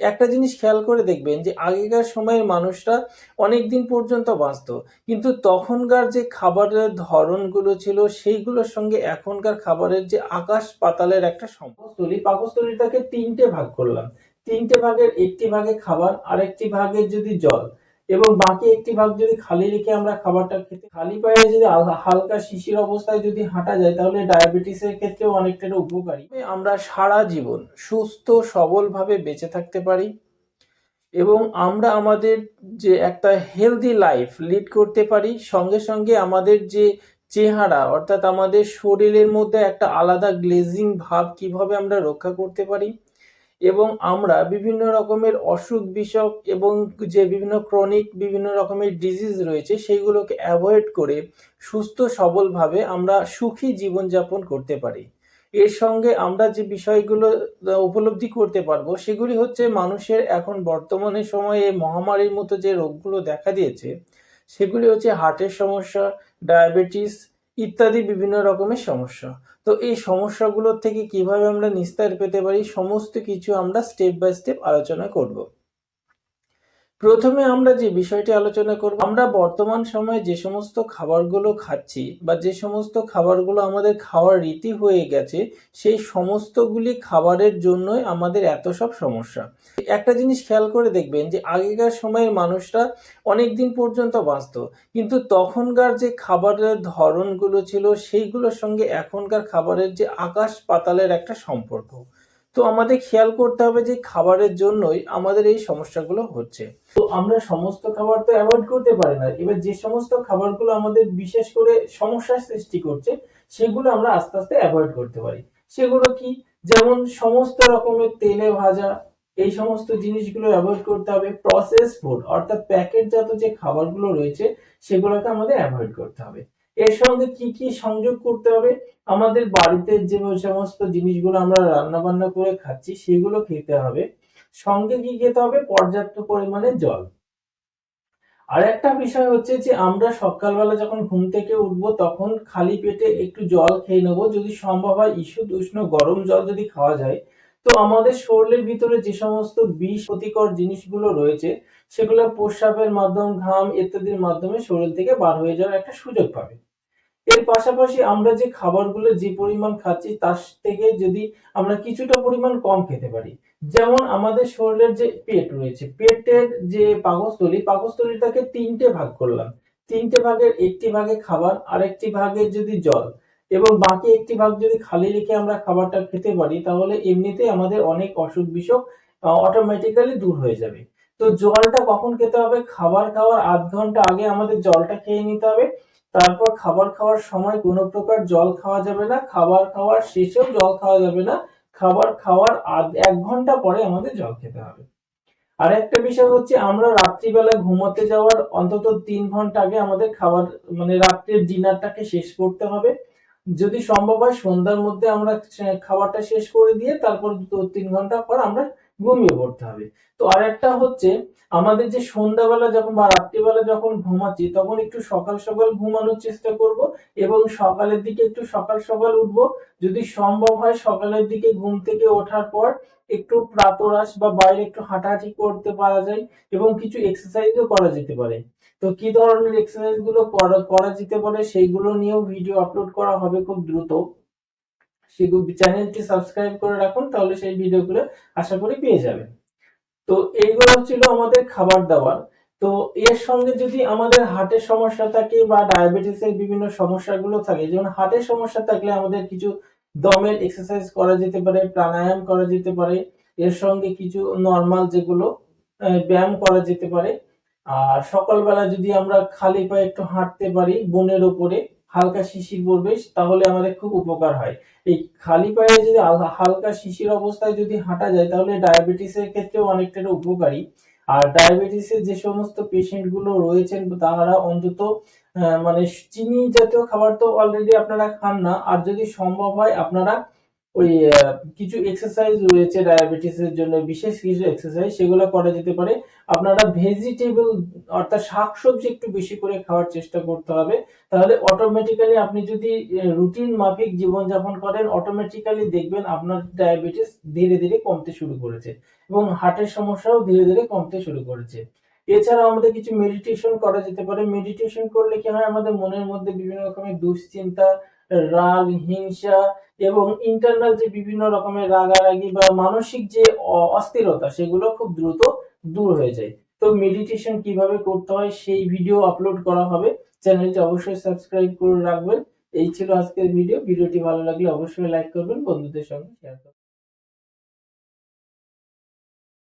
একটা জিনিস খেয়াল করে দেখবেন যে আগেকার সময়ের মানুষরা অনেক দিন পর্যন্ত বাঁচত। কিন্তু তখনকার যে খাবারের ধরনগুলো ছিল, সেইগুলোর সঙ্গে এখনকার খাবারের যে আকাশ পাতালের একটা সম্পদস্থলী, পাকস্থলীটাকে তিনটে ভাগ করলাম। তিনটে ভাগের একটি ভাগে খাবার, আরেকটি ভাগে যদি জল। এবং বাকি একটি ভাগ যদি খালি রেখে আমরা খাবারটা খেতে খালি পায়ে যদি হালকা শিশির অবস্থায় যদি হাঁটা যায়, তাহলে ডায়াবেটিসের ক্ষেত্রেও অনেকটা উপকারী। আমরা সারা জীবন সুস্থ, সবলভাবে বেঁচে থাকতে পারি এবং আমরা আমাদের যে একটা হেলদি লাইফ লিড করতে পারি, সঙ্গে সঙ্গে আমাদের যে চেহারা, অর্থাৎ আমাদের শরীরের মধ্যে একটা আলাদা গ্লেজিং ভাব কীভাবে আমরা রক্ষা করতে পারি এবং আমরা বিভিন্ন রকমের অসুখ বিসুখ এবং যে বিভিন্ন ক্রনিক বিভিন্ন রকমের ডিজিজ রয়েছে, সেইগুলোকে অ্যাভয়েড করে সুস্থ সবলভাবে আমরা সুখী জীবনযাপন করতে পারি। এর সঙ্গে আমরা যে বিষয়গুলো উপলব্ধি করতে পারব, সেগুলি হচ্ছে মানুষের এখন বর্তমানে সময়ে মহামারীর মতো যে রোগগুলো দেখা দিয়েছে, সেগুলি হচ্ছে হার্টের সমস্যা ডায়াবেটিস ইত্যাদি বিভিন্ন রকমের সমস্যা। তো এই সমস্যাগুলোর থেকে কীভাবে আমরা নিস্তার পেতে পারি, সমস্ত কিছু আমরা স্টেপ বাই স্টেপ আলোচনা করব। প্রথমে আমরা যে বিষয়টি আলোচনা করব, আমরা বর্তমান সময়ে যে সমস্ত খাবারগুলো খাচ্ছি বা যে সমস্ত খাবারগুলো আমাদের খাওয়ার রীতি হয়ে গেছে, সেই সমস্তগুলি খাবারের জন্যই আমাদের এত সব সমস্যা। একটা জিনিস খেয়াল করে দেখবেন যে, আগেকার সময়ের মানুষরা অনেক দিন পর্যন্ত বাঁচতো কিন্তু তখনকার যে খাবারের ধরনগুলো ছিল, সেইগুলোর সঙ্গে এখনকার খাবারের যে আকাশ পাতালের একটা সম্পর্ক। তো আমাদের খেয়াল করতে হবে যে খাবারের জন্যই আমাদের এই সমস্যাগুলো হচ্ছে। তো আমরা সমস্ত খাবার তো অ্যাভয়েড করতে পারি না। এবার যে সমস্ত খাবারগুলো আমাদের বিশেষ করে সমস্যার সৃষ্টি করছে, সেগুলো আমরা আস্তে আস্তে অ্যাভয়েড করতে পারি। সেগুলো কি? যেমন সমস্ত রকমের তেলে ভাজা, এই সমস্ত জিনিসগুলো অ্যাভয়েড করতে হবে। প্রসেস ফুড অর্থাৎ প্যাকেটজাত যে খাবারগুলো রয়েছে, সেগুলোকে আমাদের অ্যাভয়েড করতে হবে। এর সঙ্গে কি কি সংযোগ করতে হবে? আমাদের বাড়িতে যে সমস্ত জিনিসগুলো আমরা রান্না বান্না করে খাচ্ছি, সেগুলো খেতে হবে। সঙ্গে কি খেতে হবে? পর্যাপ্ত পরিমাণে জল। আর একটা বিষয় হচ্ছে যে, আমরা সকালবেলা যখন ঘুম থেকে উঠবো, তখন খালি পেটে একটু জল খেয়ে নেব। যদি সম্ভব হয় ঈষৎ উষ্ণ গরম জল যদি খাওয়া যায় তো আমাদের শরীরের ভিতরে যে সমস্ত বিষ ক্ষতিকর জিনিসগুলো রয়েছে, সেগুলো প্রস্রাবের মাধ্যম, ঘাম ইত্যাদির মাধ্যমে শরীর থেকে বার হয়ে যাওয়ার একটা সুযোগ পাবে। এর পাশাপাশি আমরা যে খাবারগুলো যে পরিমাণ খাচ্ছি, তার থেকে যদি আমরা কিছুটা পরিমাণ কম খেতে পারি, যেমন আমাদের শরীরের যে পেট রয়েছে, পেটের যে পাকস্থলী, পাকস্থলীটাকে তিনটে ভাগ করলাম। তিনটে ভাগের একটি ভাগে খাবার, আরেকটি ভাগে যদি জল এবং বাকি একটি ভাগ যদি খালি রেখে আমরা খাবারটা খেতে পারি, তাহলে এমনিতেই আমাদের অনেক অসুখ বিসুখ অটোমেটিক্যালি দূর হয়ে যাবে। তো জলটা কখন খেতে হবে? খাবার খাওয়ার আধ ঘণ্টা আগে আমাদের জলটা খেয়ে নিতে হবে। তারপর খাবার খাওয়ার সময় কোনো প্রকার জল খাওয়া যাবে না, খাবার খাওয়ার শেষেও জল খাওয়া যাবে না। খাবার খাওয়ার আধ, এক ঘণ্টা পরে আমাদের জল খেতে হবে। আর একটা বিষয় হচ্ছে আমরা রাত্রিবেলা ঘুমোতে যাওয়ার অন্তত তিন ঘণ্টা আগে আমাদের খাবার মানে রাত্রের ডিনারটাকে শেষ করতে হবে। যদি সম্ভব হয় সন্ধ্যার মধ্যে আমরা খাবারটা শেষ করে দিয়ে তারপর দু, তিন ঘণ্টা পর আমরা ঘুমিয়ে পড়তে হবে। তো আর একটা হচ্ছে, আমাদের যে সন্ধ্যাবেলা যখন বা রাত্রিবেলা যখন ঘুমাচ্ছি, তখন একটু সকাল সকাল ঘুমানোর চেষ্টা করব এবং সকালের দিকে একটু সকাল সকাল উঠবো। যদি সম্ভব হয় সকালের দিকে ঘুম থেকে ওঠার পর একটু প্রাতরাশ বা বাইরে একটু হাঁটাহাঁটি করতে পারা যায় এবং কিছু এক্সারসাইজও করা যেতে পারে। তো কি ধরনের এক্সারসাইজগুলো করা করা যেতে পারে সেইগুলো নিয়েও ভিডিও আপলোড করা হবে খুব দ্রুত। সেগুলো চ্যানেলটি সাবস্ক্রাইব করে রাখুন, তাহলে সেই ভিডিওগুলো আশা করি পেয়ে যাবেন। তো এইগুলো ছিল আমাদের খাবার দাবার। তো এর সঙ্গে যদি আমাদের হার্টের সমস্যা থাকে বা ডায়াবেটিসের বিভিন্ন সমস্যাগুলো থাকে, যেমন হার্টের সমস্যা থাকলে আমাদের কিছু দমের এক্সারসাইজ করা যেতে পারে, প্রাণায়াম করা যেতে পারে, এর সঙ্গে কিছু নর্মাল যেগুলো ব্যায়াম করা যেতে পারে। আর সকালবেলা যদি আমরা খালি পায়ে একটু হাঁটতে পারি, বনের উপরে হালকা শিশির পড়বে, তাহলে আমাদের খুব উপকার হয়। এই খালি পায়ে যদি হালকা শিশির অবস্থায় যদি হাঁটা যায়, তাহলে ডায়াবেটিসের ক্ষেত্রেও অনেকটা উপকারী। আর ডায়াবেটিসের যে সমস্ত পেশেন্টগুলো রয়েছেন তারা অন্তত মানে চিনি জাতীয় খাবার তো অলরেডি আপনারা খান না। আর যদি সম্ভব হয়, আপনারা ওই কিছু এক্সারসাইজ রয়েছে ডায়াবেটিসের জন্য, বিশেষ কিছু এক্সারসাইজ সেগুলো করা যেতে পারে। আপনারা ভেজিটেবল অর্থাৎ শাকসবজি একটু বেশি করে খাওয়ার চেষ্টা করতে হবে। তাহলে অটোমেটিক্যালি আপনি যদি রুটিন মাফিক জীবনযাপন করেন অটোমেটিক্যালি দেখবেন আপনার ডায়াবেটিস ধীরে ধীরে কমতে শুরু করেছে এবং হার্টের সমস্যাও ধীরে ধীরে কমতে শুরু করেছে। এছাড়াও আমাদের কিছু মেডিটেশন করা যেতে পারে। মেডিটেশন করলে কি হয়? আমাদের মনের মধ্যে বিভিন্ন রকমের দুশ্চিন্তা, রাগ, হিংসা এবং ইন্টারনাল যে বিভিন্ন রকমের রাগারাগি বা মানসিক যে অস্থিরতা, সেগুলো খুব দ্রুত দূর হয়ে যায়। তো মেডিটেশন কীভাবে করতে হয়, সেই ভিডিও আপলোড করা হবে। চ্যানেলটি অবশ্যই সাবস্ক্রাইব করে রাখবেন। এই ছিল আজকের ভিডিও ভিডিওটি ভালো লাগলে অবশ্যই লাইক করবেন, বন্ধুদের সঙ্গে শেয়ার করবেন।